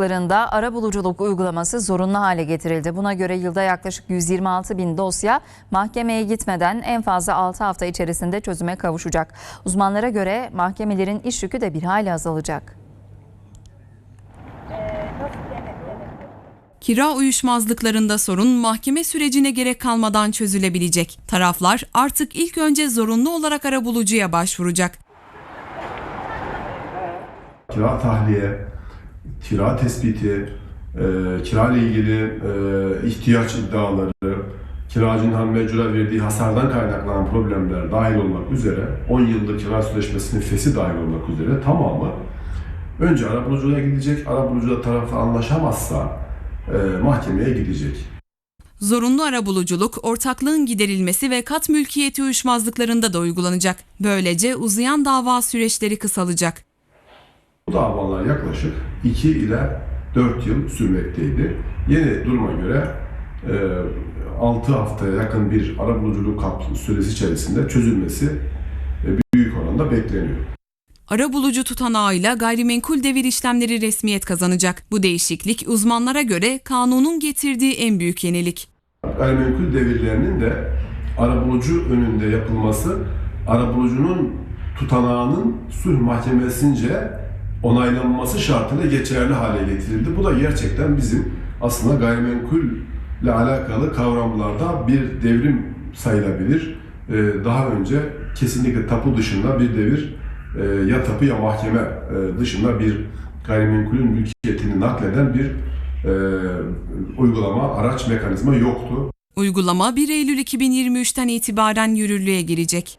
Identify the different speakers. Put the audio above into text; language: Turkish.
Speaker 1: Larında ara buluculuk uygulaması zorunlu hale getirildi. Buna göre yılda yaklaşık 126 bin dosya mahkemeye gitmeden en fazla 6 hafta içerisinde çözüme kavuşacak. Uzmanlara göre mahkemelerin iş yükü de bir hayli azalacak.
Speaker 2: Kira uyuşmazlıklarında sorun mahkeme sürecine gerek kalmadan çözülebilecek. Taraflar artık ilk önce zorunlu olarak arabulucuya başvuracak.
Speaker 3: kira tahliye, kira tespiti, e, kira ile ilgili e, ihtiyaç iddiaları, kiracının hem mecbura verdiği hasardan kaynaklanan problemler dahil olmak üzere 10 yıllık kira sözleşmesinin fesi dahil olmak üzere tamamı önce arabuluculuğa gidecek, arabulucuda tarafı anlaşamazsa e, mahkemeye gidecek.
Speaker 2: Zorunlu arabuluculuk, ortaklığın giderilmesi ve kat mülkiyeti uyuşmazlıklarında da uygulanacak. Böylece uzayan dava süreçleri kısalacak.
Speaker 3: Bu davalar yaklaşık 2 ile 4 yıl sürmekteydi. Yeni duruma göre 6 haftaya yakın bir arabuluculuk süresi içerisinde çözülmesi e, büyük oranda bekleniyor.
Speaker 2: Arabulucu tutanağıyla gayrimenkul devir işlemleri resmiyet kazanacak. Bu değişiklik uzmanlara göre kanunun getirdiği en büyük yenilik.
Speaker 3: Gayrimenkul devirlerinin de arabulucu önünde yapılması, arabulucunun tutanağının sulh mahkemesince onaylanması şartıyla geçerli hale getirildi. Bu da gerçekten bizim aslında gayrimenkulle alakalı kavramlarda bir devrim sayılabilir. Ee, Daha önce kesinlikle tapu dışında bir devir e, ya tapu ya mahkeme e, dışında bir gayrimenkulün mülkiyetini nakleden bir e, uygulama, araç mekanizma yoktu.
Speaker 2: Uygulama 1 Eylül 2023'ten itibaren yürürlüğe girecek.